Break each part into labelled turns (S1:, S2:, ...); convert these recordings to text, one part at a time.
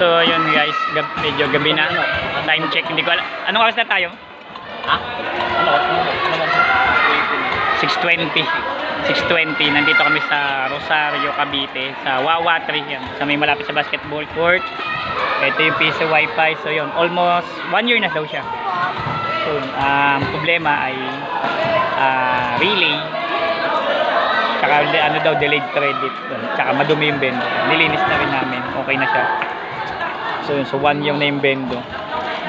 S1: So, yun guys, gab medyo gabi na. Time check, hindi ko alam. Anong oras na tayo?
S2: Ha? Ano? Ano?
S1: 6.20. 6.20. Nandito kami sa Rosario, Cavite. Sa Wawa 3 yan. Sa may malapit sa basketball court. Ito yung piso wifi. So yun, almost one year na daw siya. So, ang problema ay ah, relay. Tsaka ano daw, delayed credit. Tsaka madumi yung bendo. Nilinis na rin namin. Okay na siya. So yun, so one yung bendo.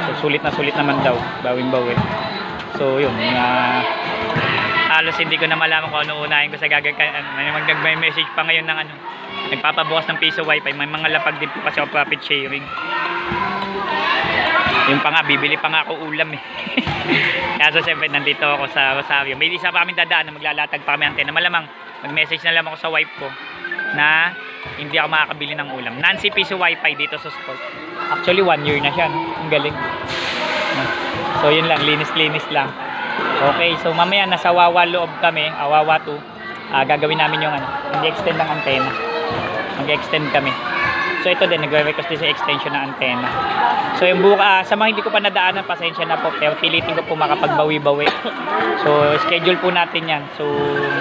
S1: So sulit na sulit naman daw. Bawing bawi. So yun, mga halos hindi ko na malaman kung ano unahin ko sa gagag ano, may mag may message pa ngayon ng ano nagpapabukas ng piso wifi. May mga lapag din po kasi ako profit sharing. Yung pa nga bibili pa nga ako ulam eh. Kaso siyempre nandito ako sa Rosario. May isa pa kami dadaan na maglalatag pa kami antena. Malamang mag message na lang ako sa wife ko na hindi ako makakabili ng ulam. Nancy piso wifi dito sa sport actually one year na siya ang galing so yun lang linis linis lang Okay, so mamaya nasa Wawa loob kami, ah, Wawa 2. Ah, gagawin namin yung ano, mag-extend ng antena. Mag-extend kami. So ito din, nagre-request din sa extension ng antena. So yung buka, ah, sa mga hindi ko pa nadaanan, pasensya na po, pero pilitin ko po makapagbawi-bawi. So schedule po natin yan. So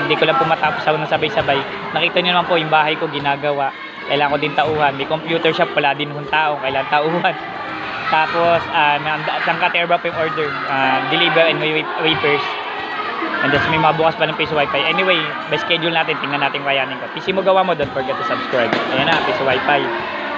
S1: hindi ko lang po matapos ng sabay-sabay. Nakita niyo naman po yung bahay ko ginagawa. Kailangan ko din tauhan. May computer shop, wala din hong tao. Kailangan tauhan. Tapos, uh, nangkaterba po yung order. ah, deliver and may repairs. And then, may mabukas pa ng piso wifi. Anyway, by schedule natin, tingnan natin kayanin ko. PC mo gawa mo, don't forget to subscribe. Ayan na, piso wifi.